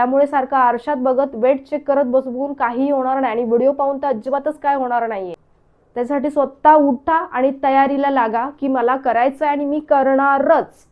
त्यामुळे सारखं आरशात बघत वेट चेक करत बसवून काहीही होणार नाही आणि व्हिडिओ पाहून तर अजिबातच काय होणार नाहीये. त्यासाठी स्वतः उठा आणि तयारीला लागा की मला करायचं आहे आणि मी करणारच.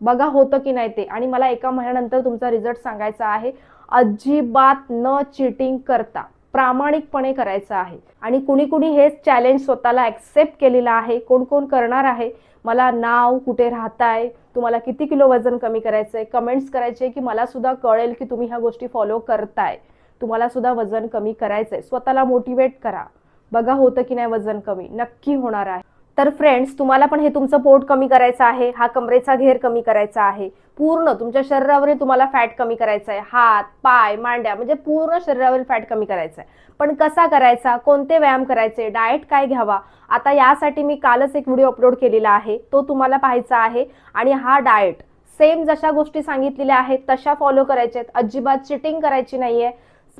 बघा होतं की नाही ते. आणि मला एका महिन्यानंतर तुमचा रिझल्ट सांगायचा आहे. अजिबात न चिटिंग करता. प्रामाणिकपणे करायचं आहे. आणि कुणी कुणी हे चॅलेंज स्वतःला ॲक्सेप्ट केलेलं आहे. कोण कोण करणार आहे? मला नाव कुठे राहताय? तुम्हाला किती किलो वजन कमी करायचं आहे कमेंट्स करायचे की मला सुद्धा कळेल की तुम्ही ह्या गोष्टी फॉलो करताय. तुम्हाला सुद्धा वजन कमी करायचंय. स्वतःला मोटिवेट करा. बघा होतं की नाही वजन कमी. नक्की होणार आहे. तर फ्रेंड्स तुम्हाला पण हे तुमचं पोट कमी करायचं आहे हा कमरेचा घेर कमी करायचा आहे. पूर्ण तुमच्या शरीरावरील तुम्हाला फॅट कमी करायचा आहे. हात पाय मांड्या म्हणजे पूर्ण शरीरावरील फॅट कमी करायचा आहे. पण कसा करायचा? कोणते व्यायाम करायचे? डाएट काय घ्यावा? आता यासाठी मी कालच एक व्हिडिओ अपलोड केलेला आहे. तो तुम्हाला पाहायचा आहे. आणि हा डाएट सेम जशा गोष्टी सांगितलेल्या आहेत तशा फॉलो करायच्या आहेत. अजिबात चिटिंग करायची नाहीये.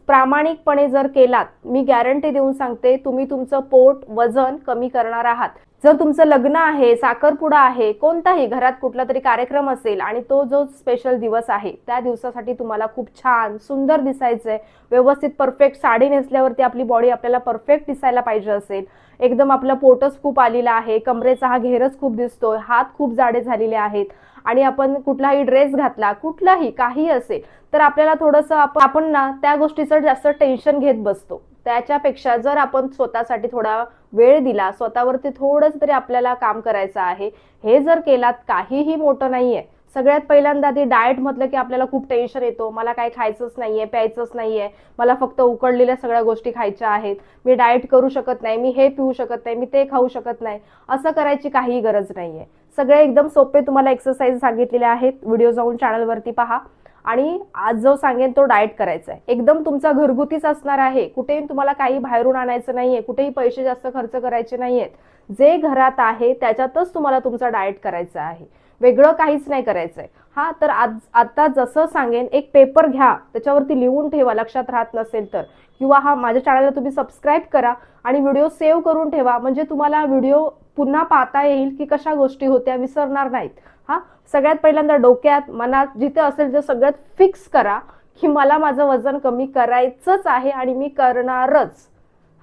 प्रामाणिकपणे जर केलात मी गॅरंटी देऊन सांगते तुम्ही तुमचं पोट वजन कमी करणार आहात. जर तुमचं लग्न आहे साखरपुडा आहे कोणताही घरात कुठला तरी कार्यक्रम असेल आणि तो जो स्पेशल दिवस आहे त्या दिवसासाठी तुम्हाला खूप छान सुंदर दिसायचंय. व्यवस्थित परफेक्ट साडी नेसल्यावरती आपली बॉडी आपल्याला परफेक्ट दिसायला पाहिजे असेल. एकदम आपलं पोटच खूप आलेलं आहे कमरेचा हा घेरच खूप दिसतोय हात खूप जाडे झालेले आहेत आणि आपण कुठलाही ड्रेस घातला कुठलाही काही असेल तर आपल्याला थोडंसं आपण ना त्या गोष्टीचं जास्त टेन्शन घेत बसतो. त्याच्यापेक्षा जर आपण स्वतःसाठी थोडा वेळ दिला स्वतःवरती थोडंच तरी आपल्याला काम करायचं आहे हे जर केलात काहीही मोठं नाहीये. सगळ्यात पहिल्यांदा आधी डाएट म्हटलं की आपल्याला खूप टेन्शन येतो मला काय खायचंच नाहीये प्यायचंच नाहीये मला फक्त उकडलेल्या सगळ्या गोष्टी खायच्या आहेत मी डाएट करू शकत नाही मी हे पिऊ शकत नाही मी ते खाऊ शकत नाही असं करायची काहीही गरज नाहीये. सगळे एकदम सोपे तुम्हाला एक्सरसाइज सांगितलेले आहेत. व्हिडिओ जाऊन चॅनलवरती पहा. आणि आज जो सांगेन तो डाएट करायचा आहे. एकदम तुमचा घरगुतीच असणार आहे. कुठेही तुम्हाला काही बाहेरून आणायचं नाहीये. कुठेही पैसे जास्त खर्च करायचे नाहीयेत. जे घरात आहे त्याच्यातच तुम्हाला तुमचा डाएट करायचा आहे. वेगळं काहीच नाही करायचंय हा तर आज आता जसं सांगेन एक पेपर घ्या. त्याच्यावरती लिहून ठेवा. लक्षात राहत नसेल तर. किंवा हा माझ्या चॅनलला तुम्ही सबस्क्राईब करा आणि व्हिडिओ सेव्ह करून ठेवा. म्हणजे तुम्हाला व्हिडिओ पुन्हा पाहता येईल की कशा गोष्टी होत्या विसरणार नाहीत. हा? सगळ्यात पहिल्यांदा डोक्यात मनात जिथे असेल ते सगळ्यात फिक्स करा की मला माझं वजन कमी करायचंच आहे आणि मी करणारच.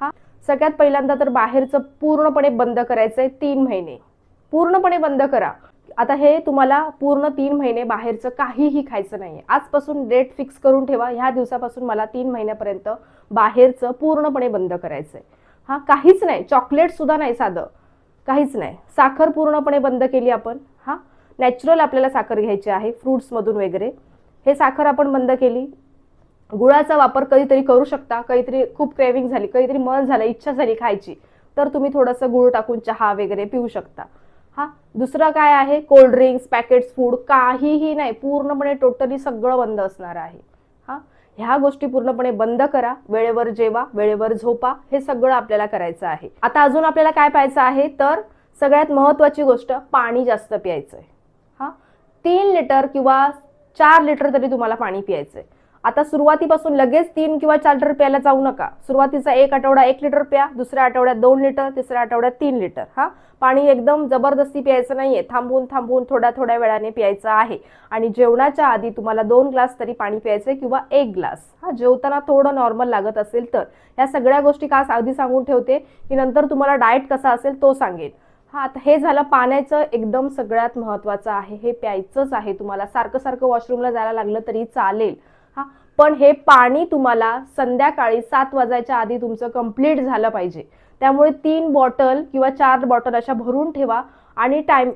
हा? सगळ्यात पहिल्यांदा तर बाहेरचं पूर्णपणे बंद करायचंय तीन महिने. पूर्णपणे बंद करा. आता हे तुम्हाला पूर्ण तीन महिने बाहेरचं काहीही खायचं नाहीये. आजपासून डेट फिक्स करून ठेवा. ह्या दिवसापासून मला तीन महिन्यापर्यंत बाहेरचं पूर्णपणे बंद करायचंय. हा? काहीच नाही. चॉकलेट सुद्धा नाही साधं. काहीच नाही. साखर पूर्णपणे बंद केली आपण. नॅचरल आपल्याला साखर घ्यायची आहे फ्रूट्समधून वगैरे. हे साखर आपण बंद केली. गुळाचा वापर कधीतरी करू शकता काहीतरी खूप क्रेविंग झाली काहीतरी मन झालं इच्छा झाली खायची तर तुम्ही थोडंसं गुळ टाकून चहा वगैरे पिऊ शकता. हा दुसरं काय आहे? कोल्ड ड्रिंक्स पॅकेट्स फूड काहीही नाही पूर्णपणे टोटली सगळं बंद असणार आहे. हा ह्या गोष्टी पूर्णपणे बंद करा. वेळेवर जेवा वेळेवर झोपा हे सगळं आपल्याला करायचं आहे. आता अजून आपल्याला काय पाहायचं आहे? तर सगळ्यात महत्वाची गोष्ट पाणी जास्त प्यायचं आहे तीन लिटर किंवा चार लिटर तरी तुम्हाला पाणी प्यायचंय. आता सुरुवातीपासून लगेच तीन किंवा चार लिटर प्यायला जाऊ नका. सुरुवातीचा एक आठवडा एक लिटर प्या दुसऱ्या आठवड्यात दोन लिटर तिसऱ्या आठवड्यात तीन लिटर. हा? पाणी एकदम जबरदस्ती प्यायचं नाहीये. थांबून थांबून थोड्या थोड्या वेळाने प्यायचं आहे. आणि जेवणाच्या आधी तुम्हाला दोन ग्लास तरी पाणी प्यायचंय किंवा एक ग्लास. हा जेवताना थोडं नॉर्मल लागत असेल तर. या सगळ्या गोष्टी का आधी सांगून ठेवते की नंतर तुम्हाला डाएट कसा असेल तो सांगेल हा आता हे झालं पाण्याचं एकदम सगळ्यात महत्वाचं आहे. हे प्यायचंच आहे तुम्हाला. सारखं सारखं वॉशरूमला जायला लागलं तरी चालेल. हा पण हे पाणी तुम्हाला संध्याकाळी सात वाजायच्या आधी तुमचं कंप्लीट झालं पाहिजे. त्यामुळे तीन बॉटल किंवा चार बॉटल अशा भरून ठेवा आणि टाइम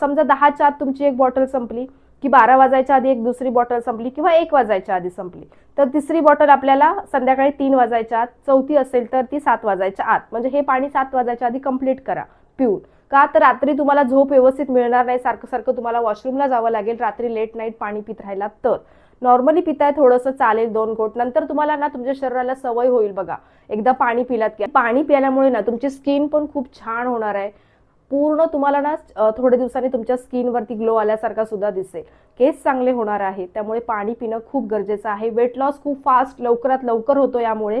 समजा दहाच्या आत तुमची एक बॉटल संपली की बारा वाजायच्या आधी एक दुसरी बॉटल संपली किंवा एक वाजायच्या आधी संपली. तर तिसरी बॉटल आपल्याला संध्याकाळी तीन वाजायच्या आत चौथी असेल तर ती सात वाजायच्या आत. म्हणजे हे पाणी सात वाजायच्या आधी कंप्लीट करा. पिऊन. का तर रात्री तुम्हाला झोप व्यवस्थित मिळणार नाही सारखं सारखं तुम्हाला वॉशरूमला जावं लागेल रात्री लेट नाईट पाणी पित राहिला तर. नॉर्मली पिताय थोडंसं चालेल दोन घोट. नंतर तुम्हाला ना तुमच्या शरीराला सवय होईल बघा. एकदा पाणी पिलात की पाणी पिल्यामुळे ना तुमची स्किन पण खूप छान होणार आहे. पूर्ण तुम्हाला ना थोड्या दिवसांनी तुमच्या स्किनवरती ग्लो आल्यासारखा सुद्धा दिसेल. केस चांगले होणार आहे त्यामुळे पाणी पिणं खूप गरजेचं आहे. वेट लॉस खूप फास्ट लवकरात लवकर होतो यामुळे.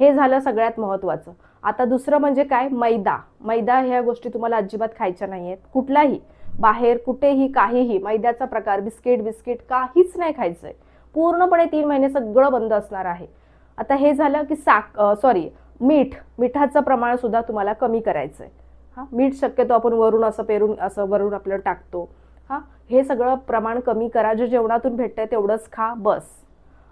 हे झालं सगळ्यात महत्त्वाचं आता दुसरं म्हणजे काय? मैदा. मैदा ह्या गोष्टी तुम्हाला अजिबात खायच्या नाही आहेत कुठलाही. बाहेर कुठेही काहीही. मैद्याचा प्रकार बिस्किट बिस्किट काहीच नाही खायचंय. पूर्णपणे तीन महिने सगळं बंद असणार आहे. आता हे झालं की साक सॉरी मीठ. मिठाचं प्रमाण सुद्धा तुम्हाला कमी करायचं आहे हां? मीठ शक्यतो आपण वरून असं पेरून असं वरून आपलं टाकतो. हां? हे सगळं प्रमाण कमी करा. जे जेवणातून भेटतंय तेवढंच खा. बस.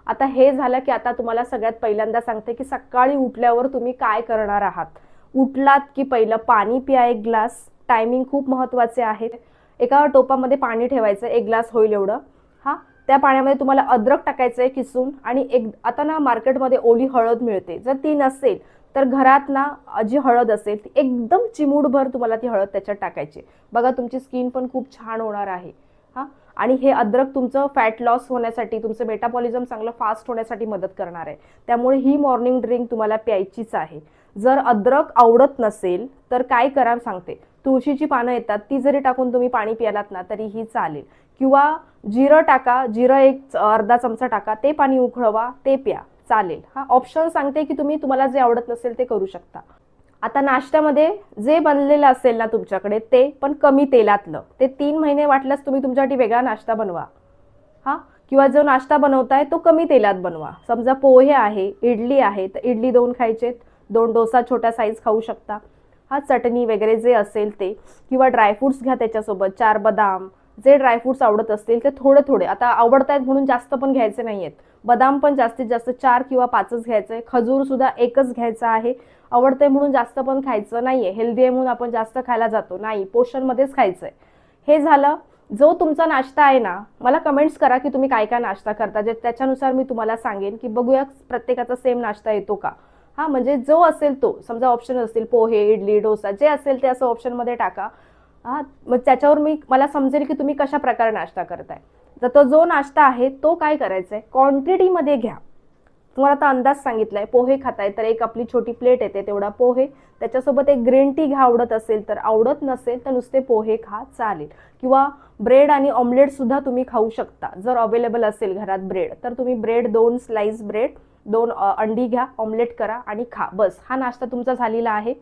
आता हे झालं की आता तुम्हाला सगळ्यात पहिल्यांदा सांगते की सकाळी उठल्यावर तुम्ही काय करणार आहात? उठलात की पहिलं पाणी प्या एक ग्लास. टायमिंग खूप महत्त्वाचे आहे. एका टोपामध्ये पाणी ठेवायचं एक ग्लास होईल एवढं. हां? त्या पाण्यामध्ये तुम्हाला अद्रक टाकायचं आहे किसून आणि एक आता ना मार्केटमध्ये ओली हळद मिळते. जर ती नसेल तर घरात ना जी हळद असेल ती एकदम चिमूडभर तुम्हाला ती हळद त्याच्यात टाकायची बघा तुमची स्किन पण खूप छान होणार आहे. हां? आणि हे अद्रक तुमचं फॅट लॉस होण्यासाठी तुमचं मेटाबॉलिझम चांगलं फास्ट होण्यासाठी मदत करणार आहे. त्यामुळे ही मॉर्निंग ड्रिंक तुम्हाला प्यायचीच आहे. जर अद्रक आवडत नसेल तर काय करा सांगते. तुळशीची पानं येतात ती जरी टाकून तुम्ही पाणी प्यालात ना तरीही चालेल. किंवा जिरं टाका जिरं एक अर्धा चमचा टाका ते पाणी उकळवा ते प्या. चालेल. हा ऑप्शन सांगते की तुम्ही तुम्हाला जे आवडत नसेल ते करू शकता. आता नाश्त्यामध्ये जे बनलेलं असेल ना तुमच्याकडे ते पण कमी तेलातलं. ते तीन महिने वाटल्यास तुम्ही तुमच्यासाठी वेगळा नाश्ता बनवा. हा? किंवा जो नाश्ता बनवताय तो कमी तेलात बनवा. समजा पोहे आहे इडली आहे तर इडली दोन खायचे दोन डोसा छोट्या साईज खाऊ शकता. हा चटणी वगैरे जे असेल ते. किंवा ड्रायफ्रुट्स घ्या त्याच्यासोबत. चार बदाम जे ड्रायफ्रुट्स आवडत असतील ते थोडे थोडे. आता आवडत आहेत म्हणून जास्त पण घ्यायचे नाही आहेत बदाम पण जास्तीत जास्त चार किंवा पाचच घ्यायचं. आहे खजूर सुद्धा एकच घ्यायचा आहे. आवडतंय म्हणून जास्त पण खायचं नाहीये. हेल्दी आहे म्हणून आपण जास्त खायला जातो. नाही पोषणमध्येच खायचंय. हे झालं. जो तुमचा नाश्ता आहे ना मला कमेंट्स करा की तुम्ही काय काय नाश्ता करता. जे त्याच्यानुसार मी तुम्हाला सांगेन की बघूया प्रत्येकाचा सेम नाश्ता येतो का? हा म्हणजे जो असेल तो. समजा ऑप्शन असतील पोहे इडली डोसा जे असेल ते असं ऑप्शनमध्ये टाका. हा मग त्याच्यावर मी मला समजेल की तुम्ही कशा प्रकारे नाश्ता करताय. तर तो जो नाश्ता आहे तो काय करायचा आहे क्वांटिटीमध्ये घ्या. तुम्हाला आता अंदाज सांगितलाय पोहे खाताय तर एक आपली छोटी प्लेट येते तेवढा पोहे. त्याच्यासोबत एक ग्रीन टी घ्या आवडत असेल तर आवडत नसेल तर नुसते पोहे खा चालेल. किंवा ब्रेड आणि ऑमलेट सुद्धा तुम्ही खाऊ शकता. जर अवेलेबल असेल घरात ब्रेड तर तुम्ही ब्रेड दोन स्लाइस ब्रेड दोन अंडी घ्या ऑमलेट करा आणि खा. बस हा नाश्ता तुमचा झालेला आहे.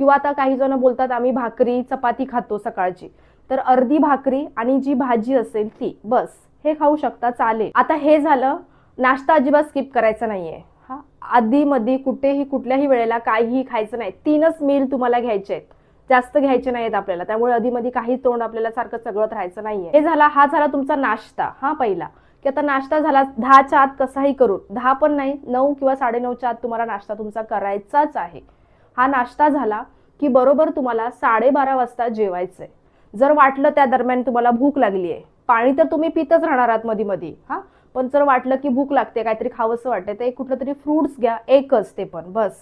किंवा आता काही जण बोलतात आम्ही भाकरी चपाती खातो सकाळची. तर अर्धी भाकरी आणि जी भाजी असेल ती बस हे खाऊ शकता चालेल. आता हे झालं नाश्ता अजिबात स्किप करायचा नाहीये. हा आधी मध्ये कुठेही कुठल्याही वेळेला काहीही खायचं नाही. तीनच मील तुम्हाला घ्यायचे आहेत. जास्त घ्यायचे नाहीत आपल्याला. त्यामुळे आधीमध्ये काही तोंड आपल्याला सारखं चगळत राहायचं नाहीये. हे झाला हा झाला तुमचा नाश्ता. हा पहिला. की आता नाश्ता झाला दहाच्या आत कसाही करून. दहा पण नाही नऊ किंवा साडेनऊच्या आत तुम्हाला नाश्ता तुमचा करायचाच आहे. हा नाश्ता झाला की बरोबर तुम्हाला साडेबारा वाजता जेवायचंय. जर वाटलं त्या दरम्यान तुम्हाला भूक लागली आहे पाणी तर तुम्ही पितच राहणार आहात मध्ये मध्ये हा? पण जर वाटलं की भूक लागते काहीतरी खावंसं वाटतं तर एक कुठलं तरी फ्रुट्स घ्या एकच ते पण बस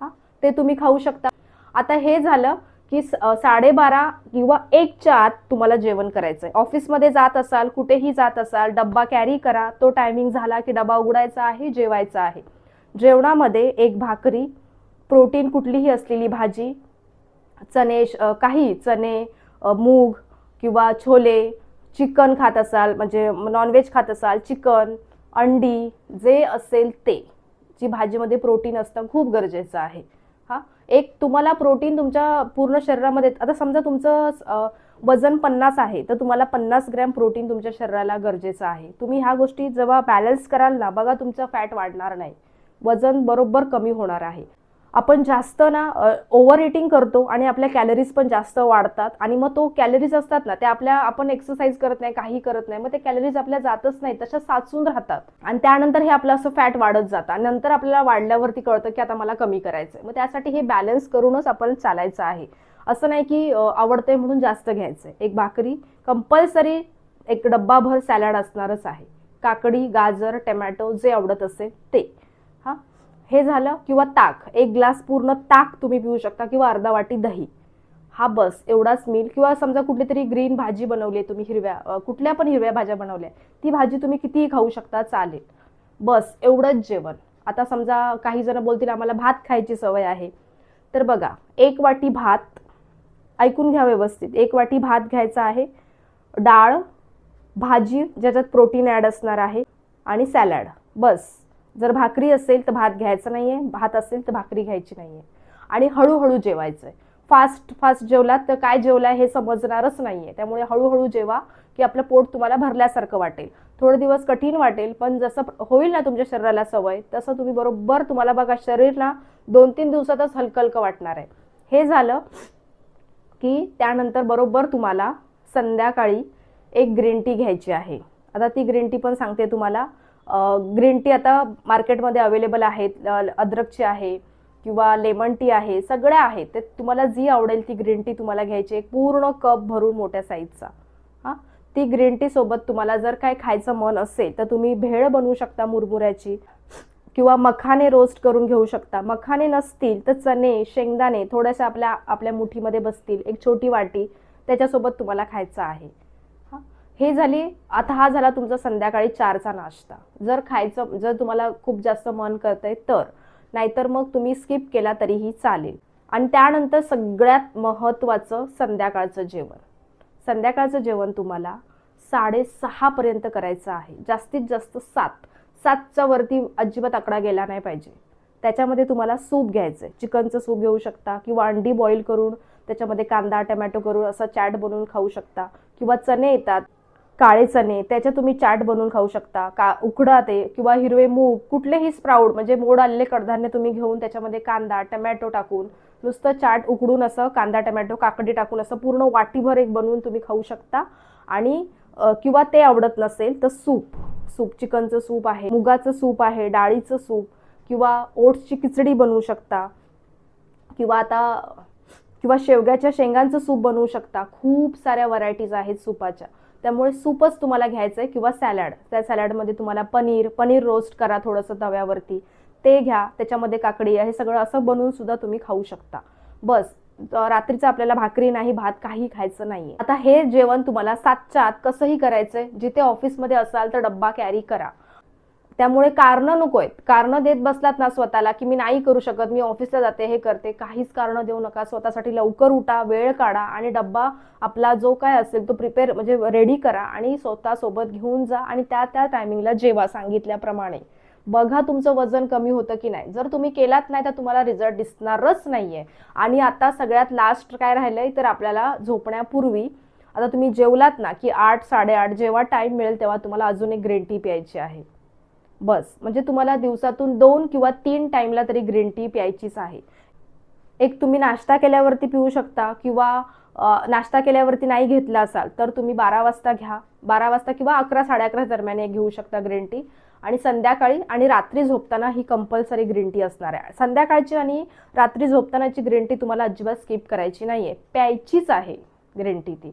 हा? ते तुम्ही खाऊ शकता. आता हे झालं की साडेबारा किंवा एकच्या आत तुम्हाला जेवण करायचंय. ऑफिसमध्ये जात असाल कुठेही जात असाल डब्बा कॅरी करा. तो टायमिंग झाला की डबा उघडायचा आहे जेवायचा आहे. जेवणामध्ये एक भाकरी प्रोटीन कुठलीही असलेली भाजी चणे काही चणे मूग किंवा छोले चिकन खात असाल म्हणजे नॉनव्हेज खात असाल चिकन अंडी जे असेल ते जी भाजीमध्ये प्रोटीन असतं खूप गरजेचं आहे. हा? एक तुम्हाला प्रोटीन तुमच्या पूर्ण शरीरामध्ये आता समजा तुमचं वजन पन्नास आहे तर तुम्हाला पन्नास ग्रॅम प्रोटीन तुमच्या शरीराला गरजेचं आहे. तुम्ही ह्या गोष्टी जेव्हा बॅलन्स कराल ना बघा तुमचं फॅट वाढणार नाही. वजन बरोबर कमी होणार आहे. आपण जास्त ना ओव्हर इटिंग करतो आणि आपल्या कॅलरीज पण जास्त वाढतात आणि मग तो कॅलरीज असतात ना ते आपल्या आपण एक्सरसाइज करत नाही काही करत नाही मग ते कॅलरीज आपल्या जातच नाही तशा साचून राहतात. आणि त्यानंतर हे आपलं असं फॅट वाढत जातं आणि नंतर आपल्याला वाढल्यावरती कळतं की आता मला कमी करायचं मग त्यासाठी हे बॅलन्स करूनच आपण चालायचं आहे. असं नाही की अं, आवडतंय म्हणून जास्त घ्यायचं एक भाकरी कंपल्सरी एक डब्बाभर सॅलड असणारच आहे. काकडी गाजर टमॅटो जे आवडत असेल ते. हे झालं किंवा ताक एक ग्लास पूर्ण ताक तुम्ही पिऊ शकता किंवा अर्धा वाटी दही. हा बस एवढाच मील किंवा समजा कुठली तरी ग्रीन भाजी बनवली आहे तुम्ही हिरव्या कुठल्या पण हिरव्या भाज्या बनवल्या ती भाजी तुम्ही कितीही खाऊ शकता चालेल. बस एवढंच जेवण. आता समजा काही जण बोलतील आम्हाला भात खायची सवय आहे. तर बघा एक वाटी भात ऐकून घ्या व्यवस्थित. एक वाटी भात घ्यायचा आहे डाळ भाजी ज्याच्यात प्रोटीन ॲड असणार आहे आणि सॅलड बस. जर भाकरी असेल तर भात घ्यायचा नाही आहे भात असेल तर भाकरी घ्यायची नाही आहे आणि हळूहळू जेवायचं आहे फास्ट फास्ट जेवलात तर काय जेवलाय हे समजणारच नाही आहे त्यामुळे हळूहळू जेवा की आपलं पोट तुम्हाला भरल्यासारखं वाटेल. थोडे दिवस कठीण वाटेल पण जसं होईल ना तुमच्या शरीराला सवय तसं तुम्ही बरोबर तुम्हाला बघा शरीर ना दोन तीन दिवसातच हलकं हलकं वाटणार आहे. हे झालं की त्यानंतर बरोबर तुम्हाला संध्याकाळी एक ग्रीन टी घ्यायची आहे. आता ती ग्रीन टी पण सांगते तुम्हाला. ग्रीन टी आता मार्केटमध्ये अवेलेबल आहेत अद्रकची आहे किंवा लेमन टी आहे सगळ्या आहेत. ते तुम्हाला जी आवडेल ती ग्रीन टी तुम्हाला घ्यायची एक पूर्ण कप भरून मोठ्या साईजचा हां? ती ग्रीन टी सोबत तुम्हाला जर काय खायचं मन असेल तर तुम्ही भेळ बनवू शकता मुरमुऱ्याची किंवा मखाने रोस्ट करून घेऊ शकता. मखाने नसतील तर चणे शेंगदाणे थोड्याशा आपल्या आपल्या मुठीमध्ये बसतील. एक छोटी वाटी त्याच्यासोबत तुम्हाला खायचं आहे. हे झाली आता हा झाला तुमचा संध्याकाळी चारचा नाश्ता. जर खायचं जर तुम्हाला खूप जास्त मन करतंय तर. नाहीतर मग तुम्ही स्किप केला तरीही चालेल. आणि त्यानंतर सगळ्यात महत्त्वाचं संध्याकाळचं जेवण. संध्याकाळचं जेवण तुम्हाला साडेसहापर्यंत करायचं आहे. जास्तीत जास्त सात. सातच्या वरती अजिबात आकडा गेला नाही पाहिजे. त्याच्यामध्ये तुम्हाला सूप घ्यायचं आहे. चिकनचं सूप घेऊ शकता किंवा अंडी बॉईल करून त्याच्यामध्ये कांदा टमॅटो करून असं चॅट बनवून खाऊ शकता किंवा चणे येतात काळे चणे त्याच्या तुम्ही चाट बनवून खाऊ शकता. का उकडा ते किंवा हिरवे मूग कुठलेही स्प्राऊड म्हणजे मोड आलेले कडधान्य तुम्ही घेऊन त्याच्यामध्ये कांदा टमॅटो टाकून नुसतं चाट उकडून असं कांदा टमॅटो काकडी टाकून असं पूर्ण वाटीभर एक बनवून तुम्ही खाऊ शकता. आणि किंवा ते आवडत नसेल तर सूप. सूप चिकनचं सूप आहे मुगाचं सूप आहे डाळीचं सूप किंवा ओट्सची खिचडी बनवू शकता. किंवा आता किंवा शेवग्याच्या शेंगांचं सूप बनवू शकता. खूप साऱ्या व्हरायटीज आहेत सूपाच्या. त्यामुळे सूपच तुम्हाला घ्यायचं आहे किंवा सॅलड. त्या सॅलडमध्ये तुम्हाला पनीर पनीर रोस्ट करा थोडंसं तव्यावरती. ते घ्या त्याच्यामध्ये काकडी हे सगळं असं बनवून सुद्धा तुम्ही खाऊ शकता. बस रात्रीचं आपल्याला भाकरी नाही भात काही खायचं नाहीये. आता हे जेवण तुम्हाला सातच्या आत कसंही करायचंय जिथे ऑफिसमध्ये असाल तर डब्बा कॅरी करा. त्यामुळे कारणं नको आहेत. कारणं देत बसलात ना स्वतःला की मी नाही करू शकत मी ऑफिसला जाते हे करते. काहीच कारणं देऊ नका. स्वतःसाठी लवकर उठा वेळ काढा आणि डब्बा आपला जो काय असेल तो प्रिपेअर म्हणजे रेडी करा आणि स्वतः सोबत घेऊन जा आणि त्या त्या टायमिंगला जेवा सांगितल्याप्रमाणे. बघा तुमचं वजन कमी होतं की नाही. जर तुम्ही केलात नाही तर तुम्हाला रिझल्ट दिसणारच नाहीये. आणि आता सगळ्यात लास्ट काय राहिलंय तर आपल्याला झोपण्यापूर्वी आता तुम्ही जेवलात ना की आठ साडेआठ जेव्हा टाइम मिळेल तेव्हा तुम्हाला अजून एक ग्रीन टी प्यायची आहे. बस. म्हणजे तुम्हाला दिवसातून दोन किंवा तीन टाईमला तरी ग्रीन टी प्यायचीच आहे. एक तुम्ही नाश्ता केल्यावरती पिऊ शकता किंवा नाश्ता केल्यावरती नाही घेतला असाल तर तुम्ही बारा वाजता घ्या. बारा वाजता किंवा अकरा साडे अकरा दरम्यान एक घेऊ शकता ग्रीन टी. आणि संध्याकाळी आणि रात्री झोपताना ही कंपल्सरी ग्रीन टी असणार आहे. संध्याकाळची आणि रात्री झोपतानाची ग्रीन टी तुम्हाला अजिबात स्किप करायची नाही आहे प्यायचीच आहे ग्रीन टी ती.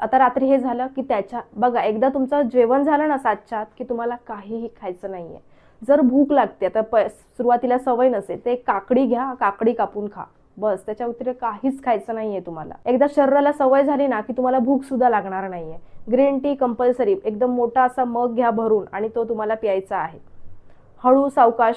आता रात्री हे झालं की त्याच्या बघा एकदा तुमचं जेवण झालं ना सातच्या की तुम्हाला काहीही खायचं नाही आहे जर भूक लागते आता प सुरुवातीला सवय नसेल ते काकडी घ्या काकडी कापून खा. बस त्याच्या व्यतिरिक्त काहीच खायचं नाही आहे तुम्हाला. एकदा शरीराला सवय झाली ना की तुम्हाला भूक सुद्धा लागणार आहे ग्रीन टी कंपल्सरी एकदम मोठा असा मग घ्या भरून आणि तो तुम्हाला प्यायचा आहे. हळू सावकाश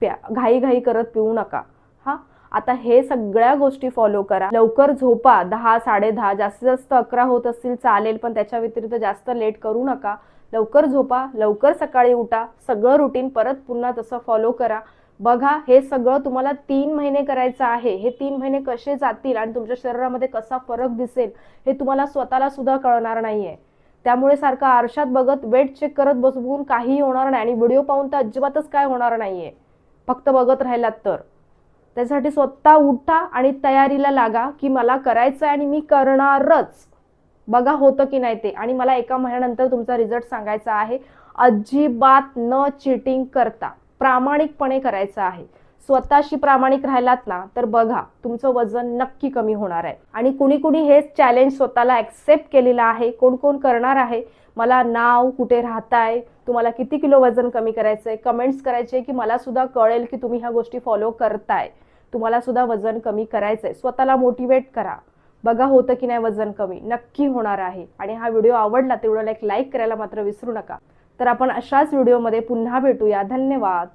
प्या घाई घाई करत पिऊ नका. हा? आता हे सगळ्या गोष्टी फॉलो करा. लवकर झोपा. दहा साडे दहा जास्तीत जास्त अकरा होत असतील चालेल पण त्याच्या व्यतिरिक्त जास्त लेट करू नका. लवकर झोपा. लवकर सकाळी उठा. सगळं रुटीन परत पुन्हा तसं फॉलो करा. बघा हे सगळं तुम्हाला तीन महिने करायचं आहे. हे तीन महिने कसे जातील आणि तुमच्या शरीरामध्ये कसा फरक दिसेल हे तुम्हाला स्वतःला सुद्धा कळणार नाहीये. त्यामुळे सारखं आरशात बघत वेट चेक करत बसवून काही होणार नाही आणि व्हिडिओ पाहून तर अजिबातच काय होणार नाहीये. फक्त बघत राहिलात तर. त्यासाठी स्वतः उठा आणि तयारीला लागा की मला करायचं आहे आणि मी करणारच. बघा होतं की नाही ते. आणि मला एका महिन्यानंतर तुमचा रिझल्ट सांगायचा आहे. अजिबात न चिटिंग करता. प्रामाणिकपणे करायचं आहे. स्वतःशी प्रामाणिक राहिलात ना तर बघा तुमचं वजन नक्की कमी होणार आहे. आणि कुणी कुणी हे चॅलेंज स्वतःला ॲक्सेप्ट केलेलं आहे. कोण कोण करणार आहे? मला नाव कुठे राहताय? तुम्हाला किती किलो वजन कमी करायचं आहे कमेंट्स करायचे की मला सुद्धा कळेल की तुम्ही ह्या गोष्टी फॉलो करताय. तुम्हाला सुद्धा वजन कमी करायचंय. स्वतःला मोटिवेट करा. बघा होतं की नाही वजन कमी. नक्की होणार आहे. आणि हा व्हिडिओ आवडला तेवढं लाईक लाईक करायला मात्र विसरू नका. तर आपण अशाच व्हिडिओमध्ये पुन्हा भेटूया. धन्यवाद.